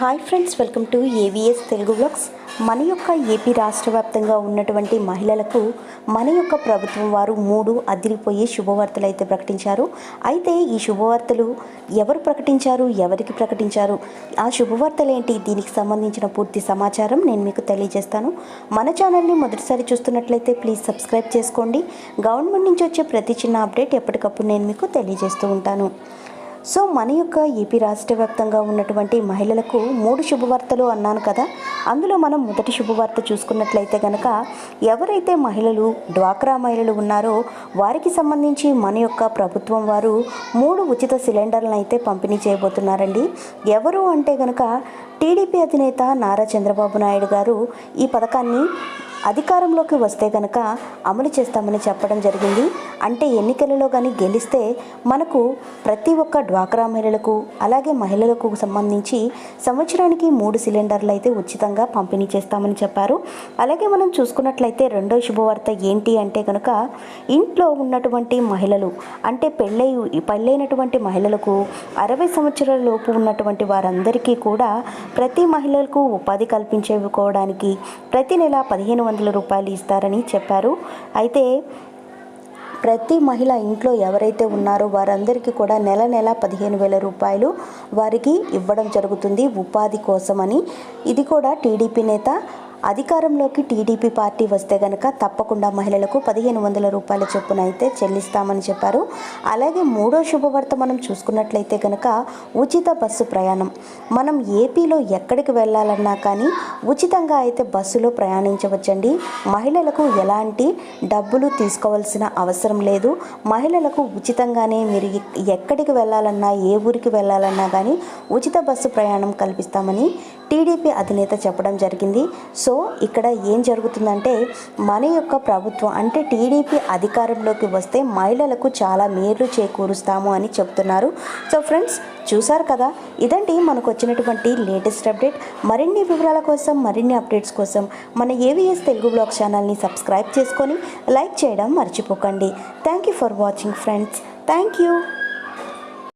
Hi friends welcome to AVS Telugu blogs మన యొక్క AP రాష్ట్ర వ్యాప్తంగా ఉన్నటువంటి మహిళలకు మన యొక్క ప్రభుత్వం వారు మూడు అదిరిపోయే శుభవార్తలు అయితే ప్రకటించారు. అయితే ఈ శుభవార్తలు ఎవరు ప్రకటించారు? ఎవరికి ప్రకటించారు? ఆ శుభవార్తలు ఏంటి? దీనికి సంబంధించిన పూర్తి సమాచారం నేను మీకు తెలియజేస్తాను. మన ఛానల్ని మొదటిసారి చూస్తున్నట్లయితే ప్లీజ్ సబ్స్క్రైబ్ చేసుకోండి. గవర్నమెంట్ నుంచి వచ్చే ప్రతి చిన్న అప్డేట్ ఎప్పటికప్పుడు నేను మీకు తెలియజేస్తూ ఉంటాను. సో మన యొక్క ఏపీ రాష్ట్ర వ్యాప్తంగా ఉన్నటువంటి మహిళలకు మూడు శుభవార్తలు అన్నాను కదా. అందులో మనం మొదటి శుభవార్త చూసుకున్నట్లయితే కనుక ఎవరైతే మహిళలు డ్వాక్రా మహిళలు ఉన్నారో వారికి సంబంధించి మన యొక్క ప్రభుత్వం వారు మూడు ఉచిత సిలిండర్లను అయితే పంపిణీ చేయబోతున్నారండి. ఎవరు అంటే కనుక టీడీపీ అధినేత నారా చంద్రబాబు నాయుడు గారు ఈ పథకాన్ని అధికారంలోకి వస్తే కనుక అమలు చేస్తామని చెప్పడం జరిగింది. అంటే ఎన్నికలలో కానీ గెలిస్తే మనకు ప్రతి ఒక్క డ్వాక్రా మహిళలకు అలాగే మహిళలకు సంబంధించి సంవత్సరానికి మూడు సిలిండర్లు అయితే ఉచితంగా పంపిణీ చేస్తామని చెప్పారు. అలాగే మనం చూసుకున్నట్లయితే రెండో శుభవార్త ఏంటి అంటే కనుక ఇంట్లో ఉన్నటువంటి మహిళలు అంటే పెళ్ళై పెళ్ళైనటువంటి మహిళలకు అరవై సంవత్సరాల లోపు ఉన్నటువంటి వారందరికీ కూడా ప్రతి మహిళలకు ఉపాధి కల్పించుకోవడానికి ప్రతి నెల పదిహేను వందల రూపాయలు ఇస్తారని చెప్పారు. అయితే ప్రతి మహిళ ఇంట్లో ఎవరైతే ఉన్నారో వారందరికీ కూడా నెల నెల పదిహేను వేల రూపాయలు వారికి ఇవ్వడం జరుగుతుంది ఉపాధి కోసమని. ఇది కూడా టీడీపీ నేత అధికారంలోకి టీడీపీ పార్టీ వస్తే గనక తప్పకుండా మహిళలకు పదిహేను వందల రూపాయల చొప్పున అయితే చెల్లిస్తామని చెప్పారు. అలాగే మూడో శుభవార్త మనం చూసుకున్నట్లయితే కనుక ఉచిత బస్సు ప్రయాణం. మనం ఏపీలో ఎక్కడికి వెళ్ళాలన్నా కానీ ఉచితంగా అయితే బస్సులో ప్రయాణించవచ్చండి. మహిళలకు ఎలాంటి డబ్బులు తీసుకోవాల్సిన అవసరం లేదు. మహిళలకు ఉచితంగానే మీరు ఎక్కడికి వెళ్ళాలన్నా ఏ ఊరికి వెళ్ళాలన్నా కానీ ఉచిత బస్సు ప్రయాణం కల్పిస్తామని టీడీపీ అధినేత చెప్పడం జరిగింది. సో ఇక్కడ ఏం జరుగుతుందంటే మన యొక్క ప్రభుత్వం అంటే టీడీపీ అధికారంలోకి వస్తే మహిళలకు చాలా మేలు చేకూరుస్తాము అని చెప్తున్నారు. సో ఫ్రెండ్స్ చూశారు కదా? ఇదండి మనకు వచ్చినటువంటి లేటెస్ట్ అప్డేట్. మరిన్ని వివరాల కోసం మరిన్ని అప్డేట్స్ కోసం మన ఏవిఎస్ తెలుగు బ్లాగ్ ఛానల్ని సబ్స్క్రైబ్ చేసుకొని లైక్ చేయడం మర్చిపోకండి. Thank you for watching friends. Thank you.